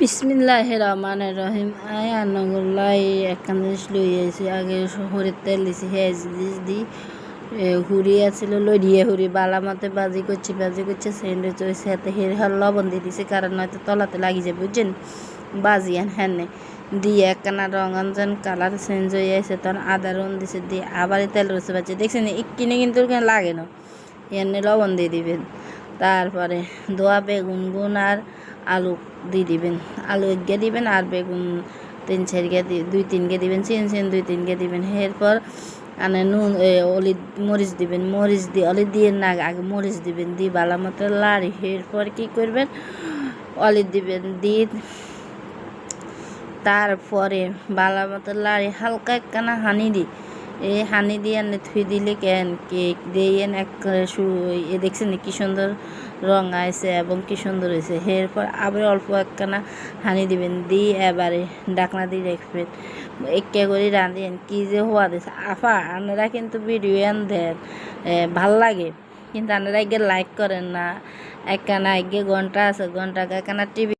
বিসমিল্লাহ রহমান রহিম আয় আনগুল্লাই একখান জিনিস লই আইছি আগে শহরের তেল দিছি, হেজ দিস দি হুড়ি আছিল লড়িয়ে হুড়ি, বালা মতে বাজি করছি, বাজি করছে, সেন্ডে চইছে, হাতে হের হার লবণ দিয়ে দিছে, কারণ নয়তো তলাতে লাগি যাবে বুঝছেন? বাজি আন হ্যাঁ দিয়ে একখানা রঙ আনছেন, কালার চেঞ্জ হয়ে আছে, তখন আদা রং দিছে, দিয়ে আবার তেল রয়েছে বাচ্চা দেখছেন কিনে কিন্তু লাগে না। এনে লবণ দিয়ে দিবেন। তারপরে দোয়া, বেগুন গুন আর আলু দিয়ে দিবেন। আলু এগিয়ে দিবেন আর বেগুন তিন চারগে দুই তিনগে দিবেন, চিন চিন দুই তিনগে দিবেন। এরপর আনে নুন অলি মরিচ দিবেন। মরিচ দিয়ে অলি দিয়ে না, আগে মরিচ দিবেন, দিয়ে ভালো মতো লাড়ি। এরপর কী করবেন? অলি দিবেন, দিয়ে তারপরে বালা মতো লাড়ি, হালকা একখানা হানি দি এই হানি দিয়ে থুই দিলে কেন? কেক দিয়ে এক এ দেখছেন কি সুন্দর রং আছে এবং কি সুন্দর হয়েছে এরপর আবার অল্প একখানা হানি দিবেন। দিয়ে এবারে ডাকনা দিয়ে রাখবেন। একে করে রাঁধেন। কি যে হওয়া দিছে আফা আপনারা কিন্তু ভিডিও আন দেন ভালো লাগে। কিন্তু আপনারা এগে লাইক করেন না। একখানা এগে ঘণ্টা আছে। ঘণ্টা একখানা টিভি